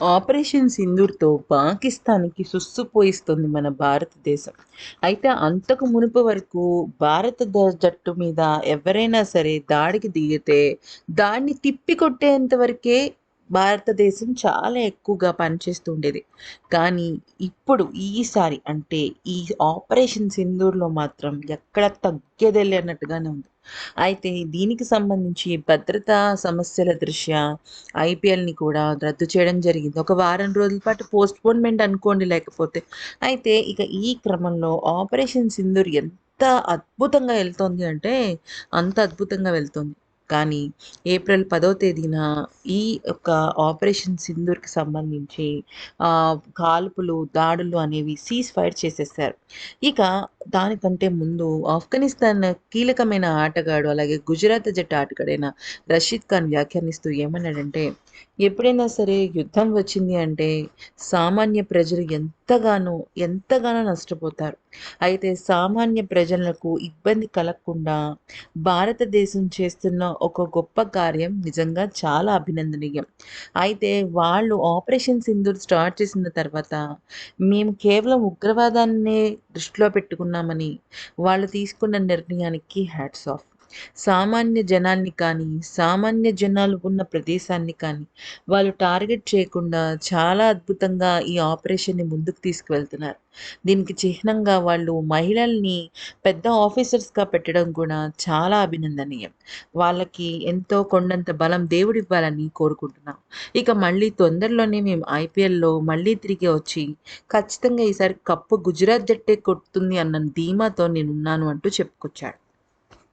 Operation సింధూర్తో పాకిస్తాన్కి సుస్సుపోయిస్తుంది మన భారతదేశం. అయితే అంతకు మునుపు వరకు భారత జట్టు మీద ఎవరైనా సరే దాడికి దిగితే దాన్ని తిప్పికొట్టేంత వరకే భారతదేశం చాలా ఎక్కువగా పనిచేస్తూ ఉండేది. కానీ ఇప్పుడు ఈసారి అంటే ఈ ఆపరేషన్ సింధూర్లో మాత్రం ఎక్కడ తగ్గేదేలే అన్నట్టుగానే ఉంది. అయితే దీనికి సంబంధించి భద్రతా సమస్యల దృష్ట్యా ఐపీఎల్ని కూడా రద్దు చేయడం జరిగింది. ఒక వారం రోజుల పాటు పోస్ట్పోన్మెంట్ అనుకోండి లేకపోతే. అయితే ఇక ఈ క్రమంలో ఆపరేషన్ సింధూర్ ఎంత అద్భుతంగా వెళ్తోంది అంటే అంత అద్భుతంగా వెళ్తోంది. కానీ ఏప్రిల్ పదో తేదీన ఈ యొక్క ఆపరేషన్ సింధూర్కి సంబంధించి ఆ, కాల్పులు దాడులు అనేవి సీజ్ ఫైర్ చేసేసారు. ఇక దానికంటే ముందు ఆఫ్ఘనిస్తాన్ కీలకమైన ఆటగాడు అలాగే గుజరాత్ జట్టు ఆటగాడైన రషీద్ ఖాన్ వ్యాఖ్యానిస్తూ ఏమన్నాడంటే ఎప్పుడైనా సరే యుద్ధం వచ్చింది అంటే సామాన్య ప్రజలు ఎంతగానో ఎంతగానో నష్టపోతారు. అయితే సామాన్య ప్రజలకు ఇబ్బంది కలగకుండా భారతదేశం చేస్తున్న ఒక గొప్ప కార్యం నిజంగా చాలా అభినందనీయం. అయితే వాళ్ళు ఆపరేషన్ సింధూర్ స్టార్ట్ చేసిన తర్వాత మేము కేవలం ఉగ్రవాదాన్నే దృష్టిలో పెట్టుకున్నామని వాళ్ళు తీసుకున్న నిర్ణయానికి హ్యాట్స్ ఆఫ్. సామాన్య జనాన్ని కానీ సామాన్య జనాలు ఉన్న ప్రదేశాన్ని కానీ వాళ్ళు టార్గెట్ చేయకుండా చాలా అద్భుతంగా ఈ ఆపరేషన్ని ముందుకు తీసుకువెళ్తున్నారు. దీనికి చిహ్నంగా వాళ్ళు మహిళల్ని పెద్ద ఆఫీసర్స్గా పెట్టడం కూడా చాలా అభినందనీయం. వాళ్ళకి ఎంతో కొండంత బలం దేవుడివ్వాలని కోరుకుంటున్నాం. ఇక మళ్ళీ తొందరలోనే మేము ఐపీఎల్లో మళ్ళీ తిరిగి వచ్చి ఖచ్చితంగా ఈసారి కప్పు గుజరాత్ జట్టే కొడుతుంది అన్న ధీమాతో నేనున్నాను అంటూ చెప్పుకొచ్చాడు.